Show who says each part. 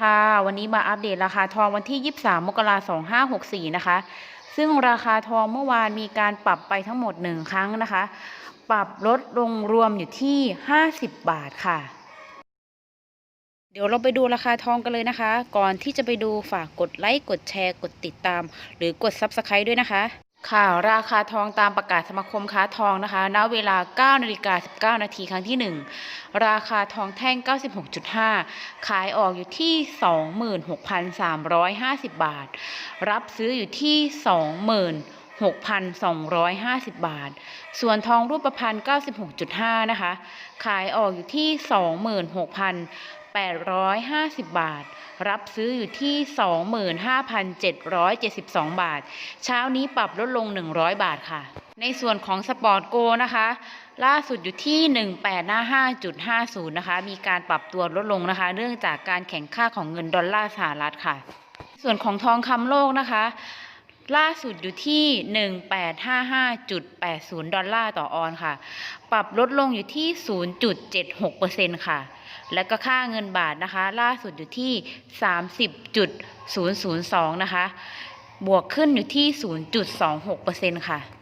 Speaker 1: ค่ะ วันนี้มาอัปเดตราคาทองวันที่ 23 มกราคม 2564 นะคะ ซึ่งราคาทองเมื่อวานมีการปรับไปทั้งหมด1ครั้งนะคะ ปรับลดลงรวมอยู่ที่ 50 บาทค่ะ เดี๋ยวเราไปดูราคาทองกันเลยนะคะ ก่อนที่จะไปดูฝากกดไลค์ กดแชร์ กดติดตาม หรือกด Subscribe ด้วยนะคะ ค่ะราคาทองตามประกาศสมาคมค้าทองนะคะณเวลา9นาฬิกา19นาทีครั้งที่ 1 ราคาทองแท่ง 96.5 ขายออกอยู่ที่ 26,350 บาท รับซื้ออยู่ที่26,250 บาท ส่วนทองรูปพรรณ96.5 นะคะ ขายออกอยู่ที่ 850 บาท รับซื้ออยู่ที่ 25,772 บาท เช้านี้ปรับลดลง 100 บาทค่ะ ในส่วนของสปอร์ตโกนะคะ ล่าสุดอยู่ที่ 1855.50 นะคะ มีการปรับตัวลดลงนะคะ เนื่องจากการแข่งค่าของเงินดอลลาร์สหรัฐค่ะ ส่วนของทองคำโลกนะคะ ล่าสุดอยู่ที่ 1855.80 ดอลลาร์ต่อออนค่ะ ปรับลดลงอยู่ที่ 0.76%ค่ะ และก็ค่าเงินบาทนะคะ ล่าสุดอยู่ที่ 30.002 นะคะ บวกขึ้นอยู่ที่ 0.26%ค่ะ